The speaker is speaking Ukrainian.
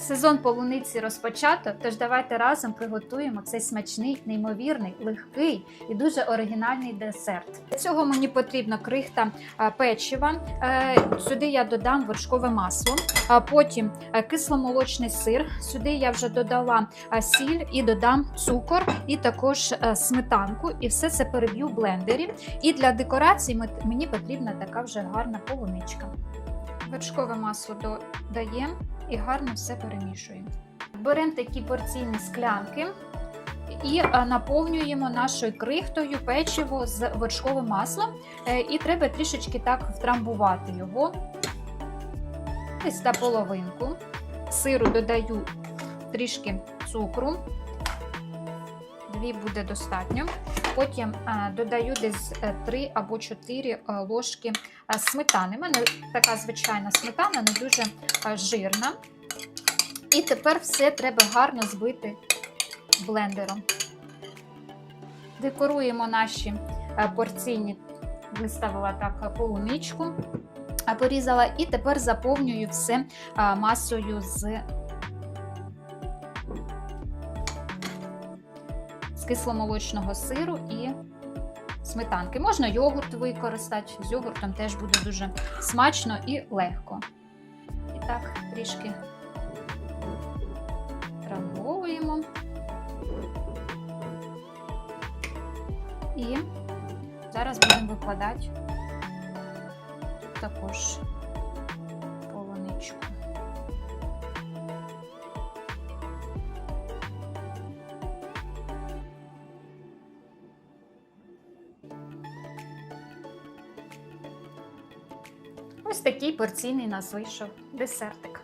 Сезон полуниці розпочато, тож давайте разом приготуємо цей смачний, неймовірний, легкий і дуже оригінальний десерт. Для цього мені потрібно крихта печива. Е, Сюди я додам вершкове масло, а потім е, кисломолочний сир. Сюди я вже додала сіль і додам цукор і також е, сметанку. І все це переб'ю в блендері. І для декорації мені потрібна така вже гарна полуничка. Вершкове масло додаємо і гарно все перемішуємо. Беремо такі порційні склянки і е, наповнюємо нашою крихтою печиво з вершковим маслом. Е, І треба трішечки так втрамбувати його. Десь на половинку. Сиру додаю трішки цукру. Дві буде достатньо. Потім е, додаю десь 3 або 4 ложки е, сметани. У мене така звичайна сметана, не дуже е, жирна. І тепер все треба гарно збити блендером. Декоруємо наші е, порційні, виставила так е, полуничку, е, порізала, і тепер заповнюю все е, масою з, кисломолочного сиру і сметанки. Можна йогурт використати, з йогуртом теж буде дуже смачно і легко. І так, трішки трамбовуємо. І зараз будемо викладати також полуничку. Ось такий порційний нас вийшов десертик.